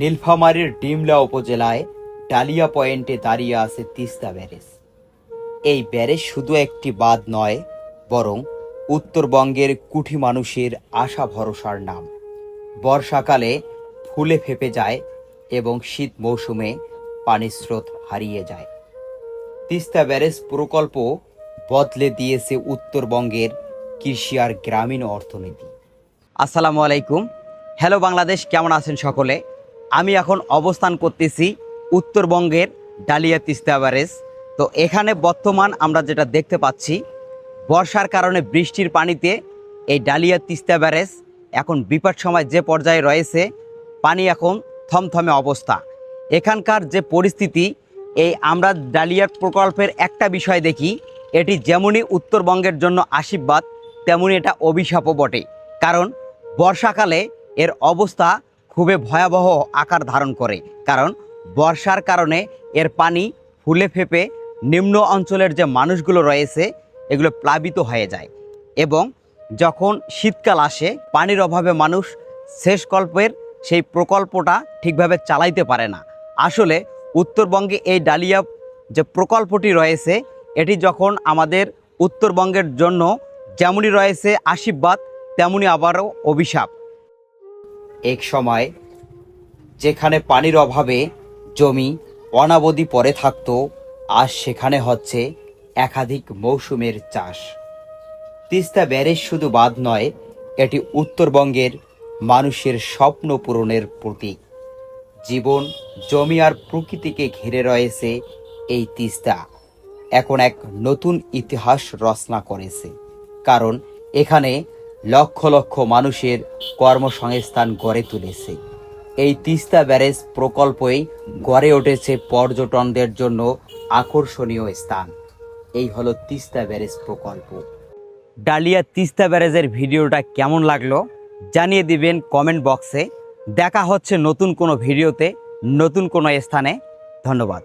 নীলফামারীর ডিমলা উপজেলায় ডালিয়া পয়েন্টে দাঁড়িয়ে আছে তিস্তা ব্যারেজ। এই ব্যারেজ শুধু একটি বাঁধ নয়, বরং উত্তরবঙ্গের কুঠি মানুষের আশা ভরসার নাম। বর্ষাকালে ফুলে ফেপে যায় এবং শীত মৌসুমে পানির স্রোত হারিয়ে যায়। তিস্তা ব্যারেজ প্রকল্প বদলে দিয়েছে উত্তরবঙ্গের কৃষি আর গ্রামীণ অর্থনীতি। আসসালামু আলাইকুম। হ্যালো বাংলাদেশ, কেমন আছেন সকলে? আমি এখন অবস্থান করতেছি উত্তরবঙ্গের ডালিয়া তিস্তা ব্যারেজ। তো এখানে বর্তমান আমরা যেটা দেখতে পাচ্ছি, বর্ষার কারণে বৃষ্টির পানিতে এই ডালিয়া তিস্তা ব্যারেজ এখন বিপদ সময় যে পর্যায়ে রয়েছে, পানি এখন থমথমে অবস্থা। এখানকার যে পরিস্থিতি, এই আমরা ডালিয়ার প্রকল্পের একটা বিষয় দেখি, এটি যেমনই উত্তরবঙ্গের জন্য আশীর্বাদ তেমনি এটা অভিশাপও বটে। কারণ বর্ষাকালে এর অবস্থা খুবই ভয়াবহ আকার ধারণ করে, কারণ বর্ষার কারণে এর পানি ফুলে ফেপে নিম্ন অঞ্চলের যে মানুষগুলো রয়েছে, এগুলো প্লাবিত হয়ে যায় এবং যখন শীতকাল আসে, পানির অভাবে মানুষ শেষকল্পের সেই প্রকল্পটা ঠিকভাবে চালাইতে পারে না। আসলে উত্তরবঙ্গে এই ডালিয়া যে প্রকল্পটি রয়েছে, এটি যখন আমাদের উত্তরবঙ্গের জন্য যেমনই রয়েছে আশীর্বাদ তেমনি আবারও অভিশাপ। এক সময় যেখানে পানির অভাবে জমি অনাবধি পড়ে থাকতো আর সেখানে হচ্ছে একাধিক মৌসুমের চাষ। তিস্তা ব্যারেজ শুধু বাদ নয়, এটি উত্তরবঙ্গের মানুষের স্বপ্ন পূরণের প্রতীক। জীবন, জমি আর প্রকৃতিকে ঘিরে রয়েছে এই তিস্তা। এখন এক নতুন ইতিহাস রচনা করেছে। কারণ এখানে লক্ষ লক্ষ মানুষের কর্মসংস্থান গড়ে তুলেছে। এই তিস্তা ব্যারেজ প্রকল্পই গড়ে উঠেছে পর্যটনদের জন্য আকর্ষণীয় স্থান। এই হলো তিস্তা ব্যারেজ প্রকল্প। ডালিয়া তিস্তা ব্যারেজের ভিডিওটা কেমন লাগল জানিয়ে দিবেন কমেন্ট বক্সে। দেখা হচ্ছে নতুন কোনো ভিডিওতে, নতুন কোনো স্থানে। ধন্যবাদ।